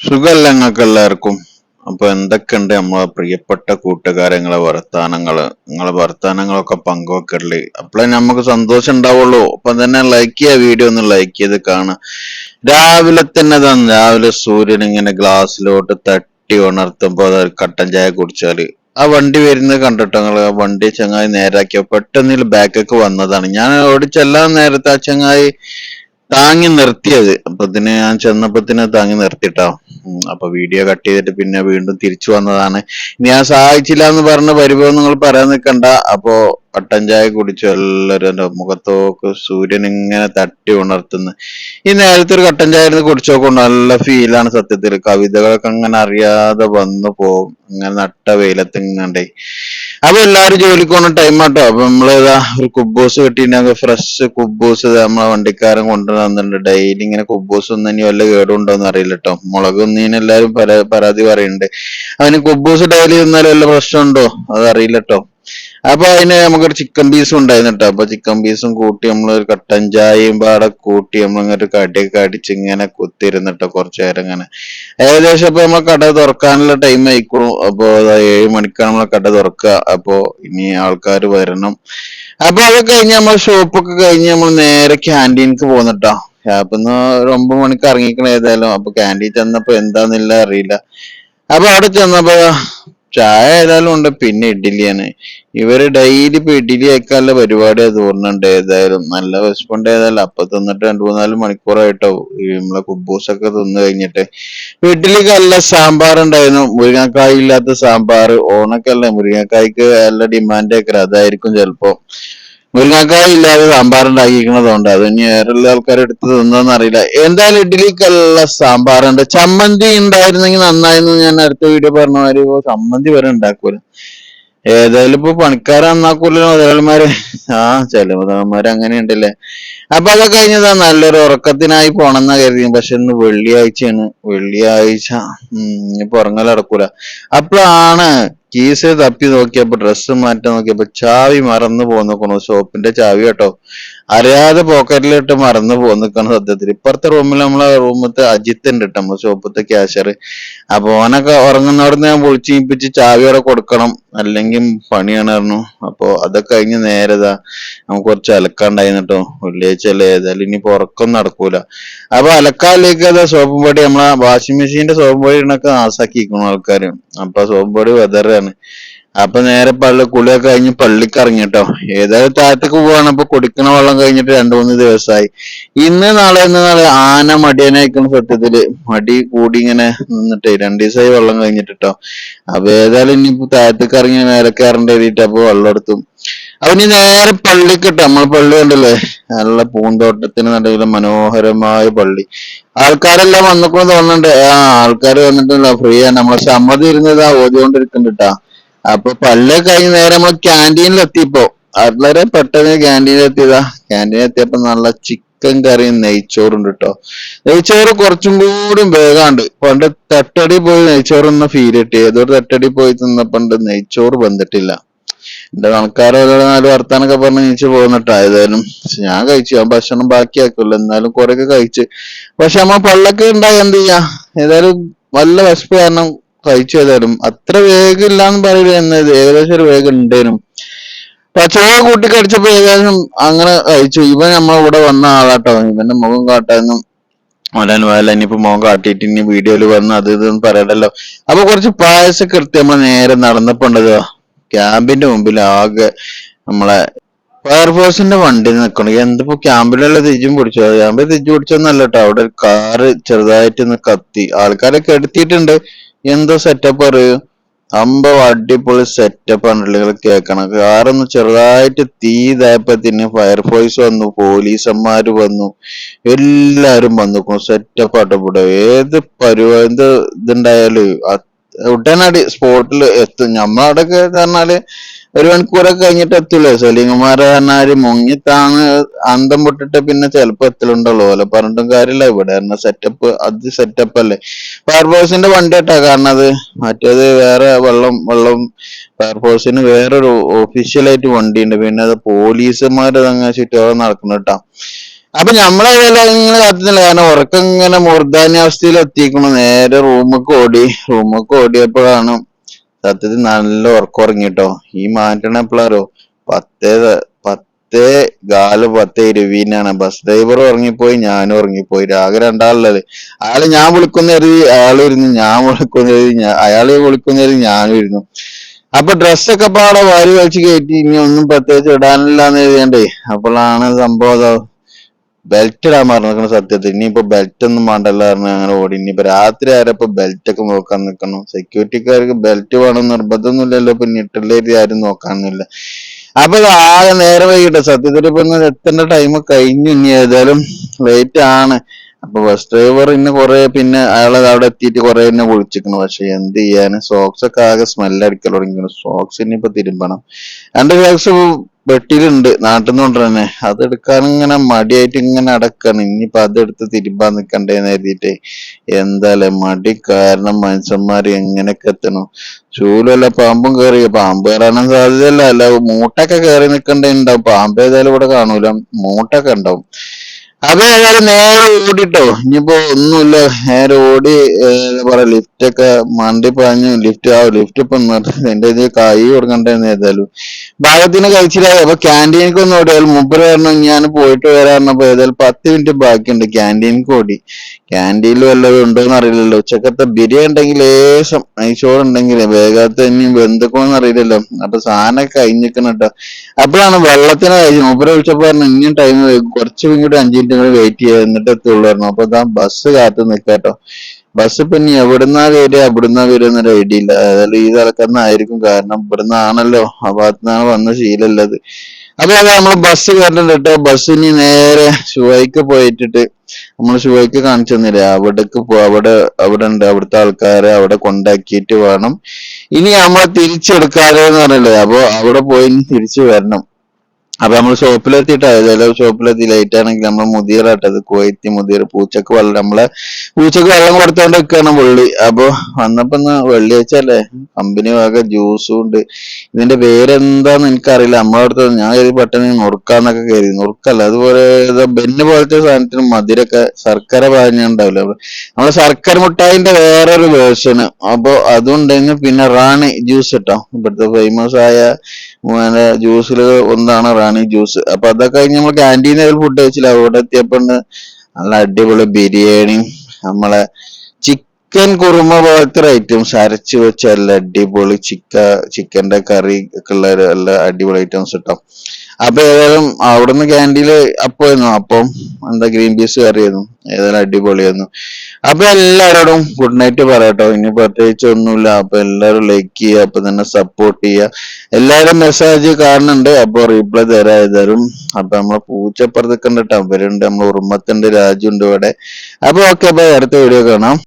സുഖല്ല നിങ്ങൾക്ക് എല്ലാവർക്കും? അപ്പൊ എന്തൊക്കെയുണ്ട് നമ്മളെ പ്രിയപ്പെട്ട കൂട്ടുകാരങ്ങളെ വർത്താനങ്ങൾ? നിങ്ങളെ വർത്താനങ്ങളൊക്കെ പങ്കുവെക്കല്ലേ അപ്പോഴേ നമുക്ക് സന്തോഷം ഉണ്ടാവുള്ളൂ. അപ്പൊ തന്നെ ലൈക്ക് ചെയ്യുക വീഡിയോ ഒന്ന് ലൈക്ക് ചെയ്ത് കാണാം രാവിലെ തന്നെ തന്നെ രാവിലെ സൂര്യൻ ഇങ്ങനെ ഗ്ലാസ്സിലോട്ട് തട്ടി ഉണർത്തുമ്പോ അത് കട്ടൻ ചായ കുടിച്ചാൽ. ആ വണ്ടി വരുന്നത് കണ്ടിട്ടോ നിങ്ങൾ ആ വണ്ടി ചങ്ങായി നേരാക്കിയ പെട്ടെന്ന് ബാക്കൊക്കെ വന്നതാണ്. ഞാൻ ഓടിച്ചെല്ലാൻ നേരത്തെ ആ ചങ്ങായി താങ്ങി നിർത്തിയത്. അപ്പൊ ഇതിന് ഞാൻ ചെന്നപ്പത്തിന് താങ്ങി നിർത്തിട്ടോ അപ്പൊ വീഡിയോ കട്ട് ചെയ്തിട്ട് പിന്നെ വീണ്ടും തിരിച്ചു വന്നതാണ്. ഇനി ഞാൻ സഹായിച്ചില്ല എന്ന് പറഞ്ഞ പരിഭവം നിങ്ങൾ പറയാൻ നിൽക്കണ്ട അപ്പോ കട്ടൻ ചായ കുടിച്ചു എല്ലാവരും എന്റെ മുഖത്തോക്ക് സൂര്യൻ ഇങ്ങനെ തട്ടി ഉണർത്തുന്നു. ഈ നേരത്തെ ഒരു കട്ടൻ ചായ ഇരുന്ന് കുടിച്ചോക്കൊണ്ട് നല്ല ഫീലാണ് സത്യത്തിൽ. കവിതകളൊക്കെ അങ്ങനെ അറിയാതെ വന്നു പോകും. ഇങ്ങനെ നട്ട വെയിലത്ത് ഇങ്ങനെ അപ്പൊ എല്ലാരും ജോലിക്ക് പോകുന്ന ടൈം ആട്ടോ. അപ്പൊ നമ്മൾ ഇതാ ഒരു കുബൂസ് കിട്ടിയിട്ടുണ്ടെങ്കിൽ ഫ്രഷ് കുബ്ബൂസ് നമ്മളെ വണ്ടിക്കാരൻ കൊണ്ടുവന്നിട്ടുണ്ട്. ഡെയിലി ഇങ്ങനെ കുബ്ബൂസ് ഒന്നും ഇനി വല്ല കേടുണ്ടോന്ന് അറിയില്ല കേട്ടോ മുളക് ഒന്നിന് എല്ലാരും പരാ- പരാതി പറയുന്നുണ്ട് അവന് കുബൂസ് ഡെയിലി തിന്നാലും വല്ല പ്രശ്നമുണ്ടോ അതറിയില്ല കേട്ടോ അപ്പൊ അതിന് നമുക്കൊരു ചിക്കൻ പീസും ഉണ്ടായിരുന്നു അപ്പൊ ചിക്കൻ പീസും കൂട്ടി നമ്മൾ ഒരു കട്ടൻ ചായയും പാടെ കൂട്ടി നമ്മൾ നമ്മളിങ്ങനെ ഒരു കടിയൊക്കെ അടിച്ച് ഇങ്ങനെ കുത്തിരുന്നിട്ടോ കുറച്ചു നേരം ഇങ്ങനെ. ഏകദേശം ഇപ്പൊ നമ്മളെ കട തുറക്കാനുള്ള ടൈം ആയിക്കോളും അപ്പൊ ഏഴ് മണിക്കാണ് നമ്മളെ കട തുറക്കുക. അപ്പൊ ഇനി ആൾക്കാർ വരണം. അപ്പൊ അത് കഴിഞ്ഞ് നമ്മൾ ഷോപ്പൊക്കെ കഴിഞ്ഞ് നമ്മൾ നേരെ ക്യാന്റീനിക്ക് പോന്നിട്ടോ അപ്പൊ ഒരു ഒമ്പത് മണിക്ക് ഇറങ്ങിക്കണേതായാലും അപ്പൊ ക്യാന്റീൻ ചെന്നപ്പോ എന്താന്നില്ല അറിയില്ല. അപ്പൊ അവിടെ ചെന്നപ്പോ ചായ ഏതായാലും ഉണ്ട്. പിന്നെ ഇഡ്ഡലിയാണ്. ഇവർ ഡെയിലി ഇപ്പൊ ഇഡ്ഡലി അയക്കാനുള്ള പരിപാടിയാ തോന്നുന്നുണ്ട് ഏതായാലും നല്ല റെസ്പോണ്ട് ഏതായാലും. അപ്പൊ തിന്നിട്ട് രണ്ടു മൂന്നാൽ മണിക്കൂറായിട്ടോ നമ്മളെ കുബൂസൊക്കെ തിന്നു കഴിഞ്ഞിട്ട്. ഇഡ്ഡലിക്ക് നല്ല സാമ്പാർ ഉണ്ടായിരുന്നു മുരിങ്ങക്കായ ഇല്ലാത്ത സാമ്പാർ ഓണക്കല്ലേ മുരിങ്ങക്കായ്ക്ക് നല്ല ഡിമാൻഡ് ഒക്കെ. അതായിരിക്കും ചിലപ്പോ. മുരിങ്ങക്കായ് ഇല്ലാതെ സാമ്പാർ ഉണ്ടാക്കിയിരിക്കണതുകൊണ്ട് അത് ഇനി വേറെയുള്ള ആൾക്കാർ എടുത്ത് തിന്നതെന്ന് അറിയില്ല. എന്തായാലും ഇഡ്ഡലിക്കല്ല സാമ്പാറുണ്ട് ചമ്മന്തി ഉണ്ടായിരുന്നെങ്കിൽ നന്നായിരുന്നു ഞാൻ അടുത്ത വീഡിയോ പറഞ്ഞ മാതിരി ചമ്മന്തി വരെ ഉണ്ടാക്കൂല. ഏതായാലും ഇപ്പൊ പണിക്കാരെ നന്നാക്കൂലോ ആ ചില മുതലാളിമാര് അങ്ങനെ ഉണ്ടല്ലേ. അപ്പൊ അതൊക്കെ കഴിഞ്ഞതാ നല്ലൊരു ഉറക്കത്തിനായി പോണെന്നാ കരുതി പക്ഷെ ഇന്ന് വെള്ളിയാഴ്ചയാണ്. വെള്ളിയാഴ്ച. ഇപ്പൊ ഉറങ്ങൽ നടക്കൂല. അപ്പോഴാണ് കീസ് തപ്പി നോക്കിയപ്പോ ഡ്രസ്സ് മാറ്റാൻ നോക്കിയപ്പോ ചാവി മറന്നു പോന്നു ഷോപ്പിന്റെ ചാവി കേട്ടോ. അറിയാതെ പോക്കറ്റിലിട്ട് മറന്നു പോന്നിക്കണം സത്യത്തിൽ ഇപ്പുറത്തെ റൂമിൽ നമ്മളെ റൂമത്തെ അജിത്ത് ഉണ്ട് കേട്ടോ നമ്മളെ ഷോപ്പത്തെ ക്യാഷ്യർ അപ്പൊ ഓനൊക്കെ ഉറങ്ങുന്നവിടുന്ന് ഞാൻ വിളിച്ച് ഇപ്പിച്ച് ചാവി അവിടെ കൊടുക്കണം. അല്ലെങ്കിൽ പണിയാണ് പറഞ്ഞു. അപ്പൊ അതൊക്കെ കഴിഞ്ഞ് നേരതാ നമുക്ക് കുറച്ച് അലക്കാണ്ടായിരുന്നു കേട്ടോ വെള്ളിയാഴ്ച അല്ലേ ഏതായാലും ഇനി ഉറക്കം നടക്കൂല. അപ്പൊ അലക്കാലേക്ക് അതാ സോപ്പും പൊടി നമ്മളെ വാഷിംഗ് മെഷീന്റെ സോപ്പും പൊടി ഇടണൊക്കെ നാസാക്കിയിരിക്കണം ആൾക്കാര്. അപ്പൊ സോപ്പും പൊടി വെതറാണ് അപ്പൊ നേരെ പള്ളി കുളിയൊക്കെ കഴിഞ്ഞ് പള്ളിക്ക് ഇറങ്ങിട്ടോ. ഏതായാലും താഴത്തേക്ക് പോവാണ്. അപ്പൊ കുടിക്കണ വെള്ളം കഴിഞ്ഞിട്ട് രണ്ടു മൂന്ന് ദിവസമായി ഇന്ന് നാളെ ഇന്ന് നാളെ ആന മടിയനായിക്കണ സത്യത്തിൽ. മടി കൂടി ഇങ്ങനെ നിന്നിട്ടേ രണ്ടു ദിവസമായി വെള്ളം കഴിഞ്ഞിട്ടോ ട്ടോ അപ്പൊ ഏതായാലും ഇനി താഴത്തേക്ക് ഇറങ്ങി നേരെ കയറേണ്ടി എഴുതിയിട്ട് അപ്പൊ വെള്ളം എടുത്തു. അപ്പൊ ഇനി നേരെ പള്ളിക്ക് ഇട്ടോ. നമ്മളെ പള്ളി കണ്ടല്ലേ? നല്ല പൂന്തോട്ടത്തിന് നടുവിലെ മനോഹരമായ പള്ളി. ആൾക്കാരെല്ലാം വന്നിക്കണ തോന്നുന്നുണ്ട്. ആ ആൾക്കാർ വന്നിട്ടുണ്ടല്ലോ. ഫ്രീ ആണ്. നമ്മളെ സമ്മതി ഇരുന്നതാ ഓതിക്കൊണ്ടിരിക്കുന്നുണ്ട് ട്ടാ. അപ്പൊ പള്ളി കഴിഞ്ഞ നേരം നമ്മൾ ക്യാന്റീനിലെത്തിയപ്പോ വളരെ പെട്ടെന്ന് ക്യാന്റീനിലെത്തിയതാ എത്തിയപ്പോ നല്ല ചിക്കൻ കറിയും നെയ്ച്ചോറുണ്ട് കേട്ടോ നെയ്ച്ചോറ് കുറച്ചും കൂടി വേഗാണ്ട്. പണ്ട് തട്ടടി പോയി നെയ്ച്ചോറ് ഒന്ന് ഫീൽ കിട്ടി. ഏതൊരു തട്ടടി പോയി തിന്നപ്പണ്ട് നെയ്ച്ചോറ് വന്നിട്ടില്ല എന്റെ ആൾക്കാരെ നാല് വർത്താനൊക്കെ പറഞ്ഞ് നീച്ച് പോകുന്നിട്ടാ ഏതായാലും. ഞാൻ കഴിച്ചു. ഞാൻ ഭക്ഷണം ബാക്കിയാക്കില്ല എന്നാലും കുറെയൊക്കെ കഴിച്ച്. പക്ഷെ നമ്മ പള്ളൊക്കെ ഉണ്ടായി എന്ത് ചെയ്യാ? ഏതായാലും വല്ല വിശപ്പ് കാരണം കഴിച്ചു ഏതായാലും അത്ര വേഗം ഇല്ലാന്ന് പറയില്ല എന്നത് ഏകദേശം ഒരു വേഗം ഉണ്ടേനും പച്ചവെള്ളം കൂട്ടി കടിച്ചപ്പോ ഏകദേശം അങ്ങനെ കഴിച്ചു. ഇവൻ നമ്മളെ കൂടെ വന്ന ആളാട്ടോ. ഇവന്റെ മുഖം കാട്ടാനും ഓലാൻ വേല ഇനിയിപ്പോ മോൻ കാട്ടിയിട്ട് ഇനി വീഡിയോയിൽ വന്ന് അത് ഇതെന്ന് പറയണ്ടല്ലോ. അപ്പൊ കുറച്ച് പായസൊക്കെ എടുത്ത് നമ്മൾ നേരെ നടന്നപ്പോണ്ടത് ക്യാമ്പിന്റെ മുമ്പിൽ ആകെ നമ്മളെ ഫയർഫോഴ്സിന്റെ വണ്ടി നിൽക്കണം. എന്തിപ്പോ ക്യാമ്പിലുള്ള തിരിച്ചും പിടിച്ചു. ക്യാമ്പിൽ തിരിച്ചു പിടിച്ചൊന്നല്ല അവിടെ ഒരു കാറ് ചെറുതായിട്ട് കത്തി. ആൾക്കാരൊക്കെ എടുത്തിട്ടുണ്ട്. എന്തോ സെറ്റപ്പ് അറിയൂ അമ്പ അടിപൊളി സെറ്റപ്പ് ആണ് നിങ്ങൾ കേൾക്കണം കാറൊന്ന് ചെറുതായിട്ട് തീ ഇതായപ്പത്തിന് ഫയർഫോഴ്സ് വന്നു പോലീസന്മാര് വന്നു എല്ലാരും വന്നു. സെറ്റപ്പ് ആട്ടപ്പെട്ടോ ഏത് പരിപാടി എന്ത് ഇതുണ്ടായാലും ഉടനടി സ്പോട്ടിൽ എത്തും. നമ്മളവിടെയൊക്കെ പറഞ്ഞാൽ ഒരു മണിക്കൂറൊക്കെ കഴിഞ്ഞിട്ട് എത്തൂലേ? സലീംകുമാർ പറഞ്ഞാൽ മുങ്ങിത്താണ് അന്തം പൊട്ടിട്ട് പിന്നെ ചിലപ്പോ എത്തലുണ്ടല്ലോ. ഓല പറഞ്ഞിട്ടും കാര്യമില്ല. ഇവിടെ പറഞ്ഞ സെറ്റപ്പ് അത് സെറ്റപ്പ് അല്ലേ? ഫയർഫോഴ്സിന്റെ വണ്ടി കേട്ടാ കാരണം അത്. മറ്റേത് വേറെ വെള്ളം വെള്ളം ഫയർഫോഴ്സിന് വേറൊരു ഒഫീഷ്യൽ ആയിട്ട് വണ്ടി ഉണ്ട് പിന്നെ അത് പോലീസുമാർ അതങ്ങനെ ചുറ്റോളം നടക്കുന്നു കേട്ടാ. അപ്പൊ നമ്മളെ ഇങ്ങനെ കാത്തുന്നില്ല കാരണം ഉറക്കം ഇങ്ങനെ മൂർധാന്യാവസ്ഥയിൽ എത്തിക്കണം നേരെ റൂമൊക്കെ ഓടി. റൂമൊക്കെ ഓടിയപ്പോഴാണ് സത്യത്തിൽ നല്ല ഉറക്കം ഉറങ്ങിട്ടോ ഈ മാറ്റണ എപ്പോഴാരോ പത്തേ പത്തേ കാൽ പത്തേ ഇരുപതിനാണ് ബസ് ഡ്രൈവർ ഉറങ്ങിപ്പോയി ഞാനും ഉറങ്ങിപ്പോയി. ആകെ രണ്ടാളുള്ളത്. അയാൾ ഞാൻ വിളിക്കുന്ന കരുതി അയാളും ഇരുന്നു. ഞാൻ വിളിക്കുന്ന കരുതി അയാൾ വിളിക്കുന്ന കരുതി ഞാനും ഇരുന്നു. അപ്പൊ ഡ്രസ്സൊക്കെ പാടെ വാരി വലിച്ച് കയറ്റി. ഇനി ഒന്നും പ്രത്യേകിച്ച് ഇടാനില്ലാന്ന് എഴുതിയണ്ടേ അപ്പോഴാണ് സംഭവം ബെൽറ്റ് ഇടാൻ മറന്നിരിക്കണം സത്യത്തിൽ. ഇനിയിപ്പോ ബെൽറ്റ് ഒന്നും വേണ്ടല്ല പറഞ്ഞ അങ്ങനെ ഓടി. ഇനിയിപ്പോ രാത്രി ആരപ്പോ ബെൽറ്റ് ഒക്കെ നോക്കാൻ നിൽക്കണം? സെക്യൂരിറ്റിക്കാർക്ക് ബെൽറ്റ് വേണം നിർബന്ധമൊന്നുമില്ലല്ലോ. ഇപ്പൊ ഞെട്ടില്ലേരി ആരും നോക്കാനൊന്നുമില്ല. അപ്പൊ ആകെ നേരെ വൈകിട്ട് സത്യത്തിൽ ഇപ്പൊ എത്തേണ്ട ടൈം കഴിഞ്ഞു ഇനി ഏതായാലും ലേറ്റ് ആണ്. അപ്പൊ ബസ് ഡ്രൈവർ ഇന്ന് കൊറേ പിന്നെ അയാളെ അവിടെ എത്തിയിട്ട് കൊറേ എന്നെ വിളിച്ചിരിക്കണു പക്ഷെ എന്ത് ചെയ്യാന്? സോക്സ് ഒക്കെ ആകെ സ്മെല്ല് അടിക്കൽ തുടങ്ങിക്കണം സോക്സ് ഇനിയിപ്പോ തിരുമ്പണം. രണ്ട് സോക്സ് വെട്ടിയിലുണ്ട് നാട്ടിൽ നിന്ന് കൊണ്ടുവന്നെ അത് എടുക്കാൻ ഇങ്ങനെ മടിയായിട്ട് ഇങ്ങനെ അടക്കാണ് ഇനിയിപ്പോ അതെടുത്ത് തിരുമ്പാൻ നിക്കണ്ടേന്ന് കരുതിയിട്ട് എന്തായാലും മടി? കാരണം മനുഷ്യന്മാര് എങ്ങനെയൊക്കെ എത്തണം? ചൂലല്ല പാമ്പും കയറി പാമ്പ് കയറാനും സാധ്യതയല്ല. അല്ല മൂട്ടൊക്കെ കയറി നിക്കണ്ടേ ഉണ്ടാവും. പാമ്പ് ഏതായാലും ഇവിടെ കാണൂല. മൂട്ടൊക്കെ ഉണ്ടാവും. അപ്പൊ ഏതായാലും നേരെ ഓടിട്ടോ. ഇനിയിപ്പോ ഒന്നുമില്ല. നേരെ ഓടി എന്താ പറയാ ലിഫ്റ്റ് ഒക്കെ മണ്ടി പറഞ്ഞു ലിഫ്റ്റ് ആ ലിഫ്റ്റ് ഇപ്പൊ. എന്റെ ഇത് കൈ കൊടുക്കണ്ടെന്ന് ഏതായാലും. ഭാഗത്തിന് കഴിച്ചില്ലായി അപ്പൊ ക്യാന്റീനിക്ക് ഒന്ന് ഓടിയാൽ മുമ്പ് വരണം. ഞാൻ പോയിട്ട് വരാറിനപ്പോ ഏതായാലും പത്ത് മിനിറ്റ് ബാക്കിയുണ്ട്. ക്യാന്റീനിക്ക് ഓടി. ക്യാന്റീനിൽ വല്ലതും ഉണ്ടോന്ന് അറിയില്ലല്ലോ. ഉച്ചക്കത്തെ ബിരിയാണി ഉണ്ടെങ്കിൽ ലേശം ഐശോട് ഉണ്ടെങ്കിൽ വേഗത്തെ ഇനി ബന്ധുക്കോന്ന് അറിയില്ലല്ലോ. അപ്പൊ സാധനം കഴിഞ്ഞിരിക്കണം കേട്ടോ അപ്പോഴാണ് വെള്ളത്തിന് കഴിച്ചു മുമ്പ് വിളിച്ചപ്പോ പറഞ്ഞു ഇനിയും ടൈം കുറച്ച് ഇങ്ങോട്ട് അഞ്ചു മിനിറ്റ് നിങ്ങൾ വെയിറ്റ് ചെയ്യുക എന്നിട്ട് എത്തുള്ളൂ പറഞ്ഞു അപ്പൊ ഇതാ ബസ് കാത്തു നിക്കാട്ടോ ബസ് പിന്നെ എവിടുന്നാ വരിക? എവിടുന്നാ വരിക എന്നൊരു ഐഡിയ ഇല്ല. അതായത് ഈ തലക്കന്നായിരിക്കും കാരണം ഇവിടുന്നാണല്ലോ. ആ ഭാഗത്തുനിന്നാണ് വന്ന ശീലമുള്ളത്. അപ്പൊ അതാ നമ്മൾ ബസ് കയറുന്നുണ്ട് കേട്ടോ ഇനി നേരെ ഷുവൈക്ക് പോയിട്ടിട്ട് നമ്മൾ ഷുവൈക്ക് കാണിച്ചു തന്നില്ലേ? അവിടേക്ക് പോ അവിടെ അവിടെ ഉണ്ട് അവിടുത്തെ ആൾക്കാരെ അവിടെ കൊണ്ടാക്കിയിട്ട് വേണം. ഇനി നമ്മൾ തിരിച്ചെടുക്കാതെ എന്ന് പറഞ്ഞില്ലേ? അപ്പൊ അവിടെ പോയി തിരിച്ചു വരണം. അപ്പൊ നമ്മൾ ഷോപ്പിലെത്തിയിട്ട് ഏതായാലും ഷോപ്പിലെത്തി ലൈറ്റ് ആണെങ്കിൽ നമ്മൾ മുതിരാട്ടത് കോയത്തി മുതിയർ പൂച്ചക്ക് വെള്ളം നമ്മളെ പൂച്ചക്ക് വെള്ളം കൊടുത്തോണ്ട് നിൽക്കുകയാണ് പുള്ളി. അപ്പൊ വന്നപ്പോ ഒന്ന് വെള്ളിയാഴ്ച അല്ലേ കമ്പനി വക ജ്യൂസും ഉണ്ട്. ഇതിന്റെ പേരെന്താന്ന് എനിക്കറിയില്ല. നമ്മളെ അടുത്ത് ഞാൻ കരുതി പെട്ടെന്ന് നുറുക്കാന്നൊക്കെ കരുതി. നുറുക്കല്ല അതുപോലെ ബെന്ന് പോലത്തെ സാധനത്തിന് മധുരൊക്കെ ശർക്കര പാഞ്ഞുണ്ടാവില്ല? നമ്മളെ ശർക്കര മുട്ടായിന്റെ വേറൊരു വേർഷന് അപ്പൊ അതുണ്ടെങ്കിൽ പിന്നെ റാണി ജ്യൂസ് കേട്ടോ ഇവിടുത്തെ ഫേമസ് ആയ പിന്നെ ജ്യൂസിൽ ഒന്നാണ് റാണി ജ്യൂസ് അപ്പൊ അതൊക്കെ കഴിഞ്ഞ് നമ്മൾ ക്യാന്റീനിൽ ഫുഡ് കഴിച്ചില്ല. അവിടെ എത്തിയപ്പോ നല്ല അടിപൊളി ബിരിയാണി നമ്മളെ ചിക്കൻ കുറുമ പോലത്തെ ഐറ്റംസ് അരച്ച് വെച്ച നല്ല അടിപൊളി ചിക്ക ചിക്കന്റെ കറി ഒക്കെ ഉള്ള നല്ല അടിപൊളി ഐറ്റംസ് കിട്ടും അപ്പൊ ഏതായാലും അവിടുന്ന് ക്യാന്റീനിൽ അപ്പമായിരുന്നു അപ്പം എന്താ ഗ്രീൻ പീസ് കറിയായിരുന്നു ഏതായാലും അടിപൊളിയായിരുന്നു. അപ്പൊ എല്ലാവരോടും ഗുഡ് നൈറ്റ് പറയാട്ടോ. ഇനി പ്രത്യേകിച്ച് ഒന്നുമില്ല. അപ്പൊ എല്ലാവരും ലൈക്ക് ചെയ്യുക. അപ്പൊ തന്നെ സപ്പോർട്ട് ചെയ്യുക. എല്ലാവരും മെസ്സേജ് കാണുന്നുണ്ട്. അപ്പൊ റീപ്ലൈ തരാം ഏതായാലും. അപ്പൊ നമ്മളെ പൂച്ചപ്പുറത്തൊക്കെ ഉണ്ട് കേട്ടോ. അവരുണ്ട്. നമ്മളെ ഉറുമത്തുണ്ട് രാജു ഉണ്ട് ഇവിടെ. അപ്പൊ ഓക്കെ ബൈ അടുത്ത വീഡിയോ കാണാം.